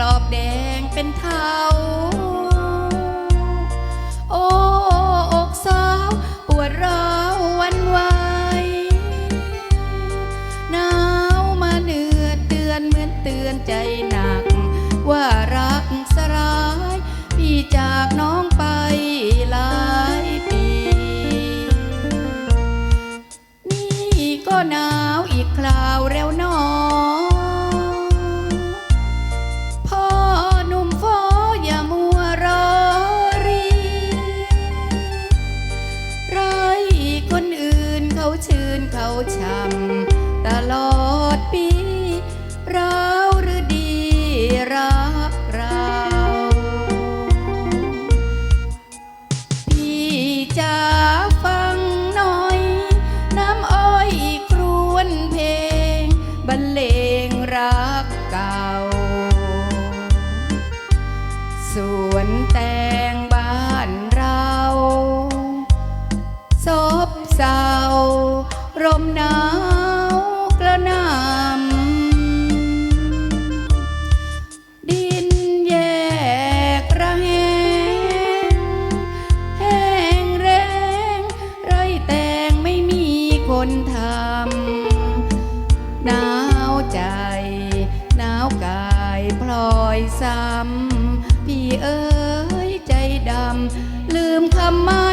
รอบแดงเป็นเทาโอ้อกสาวปวดร้าววันไหวหนาวมาเนือเตือนเหมือนเตือนใจหนัก ว่ารักสลาย พี่จากน้องไป ชื่นเขาช่ำตลอดปีเราหรือดีรักเรา พี่จะฟังหน่อย น้ำอ้อยครวนเพลงบรรเลงรักเก่า สวนแตงบ้านเรา ซบเศร้า รมหนาวกระหนำดินแยกระแหงแห้งแรง ไรแตงไม่มีคนทำหนาวใจ หนาวกายพลอยซ้ำพี่เอ๋ยใจดำลืมคำมั่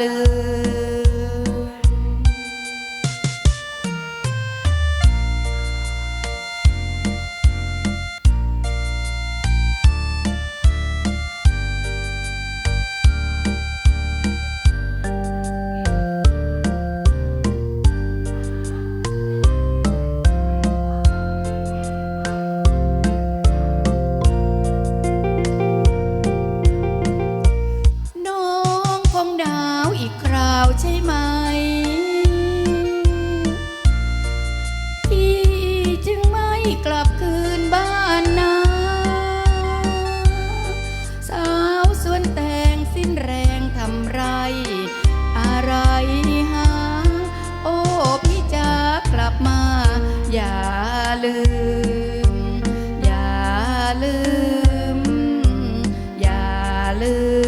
hallelujah. หนาวอีกคราวใช่ไหมที่จึงไม่กลับคืนบ้านนา สาวสวนแตงสิ้นแรงทำไร อะไรหา โอ้พี่จากลับมา อย่าลืม อย่าลืม อย่าลืม